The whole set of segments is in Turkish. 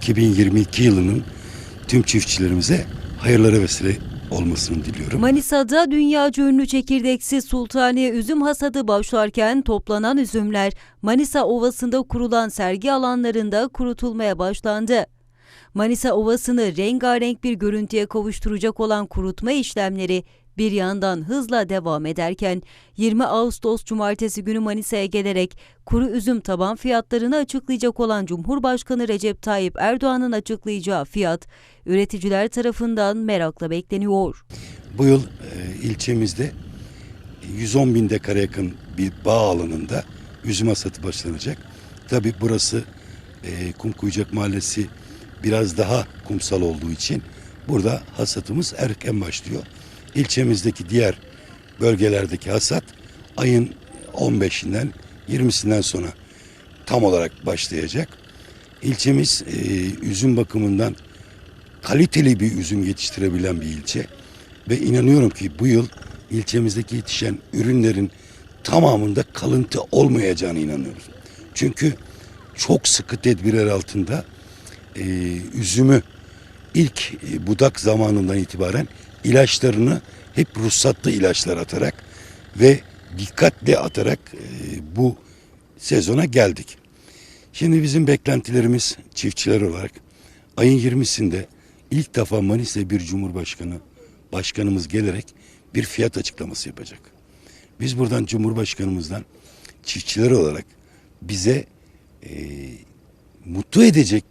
2022 yılının tüm çiftçilerimize hayırlara vesile olmasını diliyorum. Manisa'da dünyaca ünlü çekirdeksiz sultaniye üzüm hasadı başlarken toplanan üzümler Manisa Ovası'nda kurulan sergi alanlarında kurutulmaya başlandı. Manisa Ovası'nı rengarenk bir görüntüye kavuşturacak olan kurutma işlemleri bir yandan hızla devam ederken 20 Ağustos Cumartesi günü Manisa'ya gelerek kuru üzüm taban fiyatlarını açıklayacak olan Cumhurbaşkanı Recep Tayyip Erdoğan'ın açıklayacağı fiyat üreticiler tarafından merakla bekleniyor. Bu yıl e, ilçemizde 110 bin dekara yakın bir bağ alanında üzüm hasatı başlanacak. Tabi burası e, Kumkuyucak Mahallesi biraz daha kumsal olduğu için burada hasatımız erken başlıyor. İlçemizdeki diğer bölgelerdeki hasat ayın 15'inden 20'sinden sonra tam olarak başlayacak. İlçemiz e, üzüm bakımından kaliteli bir üzüm yetiştirebilen bir ilçe ve inanıyorum ki bu yıl ilçemizdeki yetişen ürünlerin tamamında kalıntı olmayacağını inanıyoruz. Çünkü çok sıkı tedbirler altında e, üzümü ilk e, budak zamanından itibaren ilaçlarını hep ruhsatlı ilaçlar atarak ve dikkatle atarak e, bu sezona geldik. Şimdi bizim beklentilerimiz çiftçiler olarak ayın 20'sinde ilk defa Manisa bir Cumhurbaşkanı başkanımız gelerek bir fiyat açıklaması yapacak. Biz buradan Cumhurbaşkanımızdan çiftçiler olarak bize e, mutlu edecek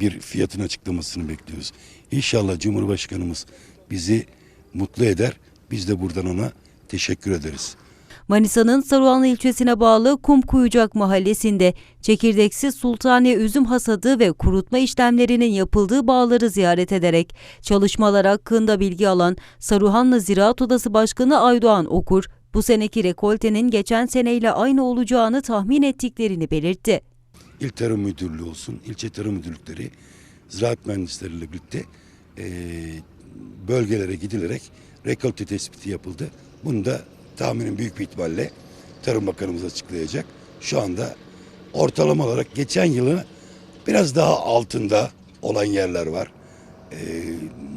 bir fiyatın açıklamasını bekliyoruz. İnşallah Cumhurbaşkanımız bizi mutlu eder. Biz de buradan ona teşekkür ederiz. Manisa'nın Saruhanlı ilçesine bağlı Kumkuyucak mahallesinde çekirdeksiz sultaniye üzüm hasadı ve kurutma işlemlerinin yapıldığı bağları ziyaret ederek çalışmalar hakkında bilgi alan Saruhanlı Ziraat Odası Başkanı Aydoğan Okur, bu seneki rekoltenin geçen seneyle aynı olacağını tahmin ettiklerini belirtti. İl Tarım Müdürlüğü olsun, ilçe tarım müdürlükleri, ziraat mühendisleriyle birlikte eee, bölgelere gidilerek rekolte tespiti yapıldı. Bunu da tahminin büyük bir ihtimalle Tarım Bakanımız açıklayacak. Şu anda ortalama olarak geçen yılın biraz daha altında olan yerler var. Eee,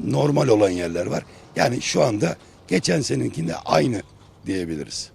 normal olan yerler var. Yani şu anda geçen senekinde aynı diyebiliriz.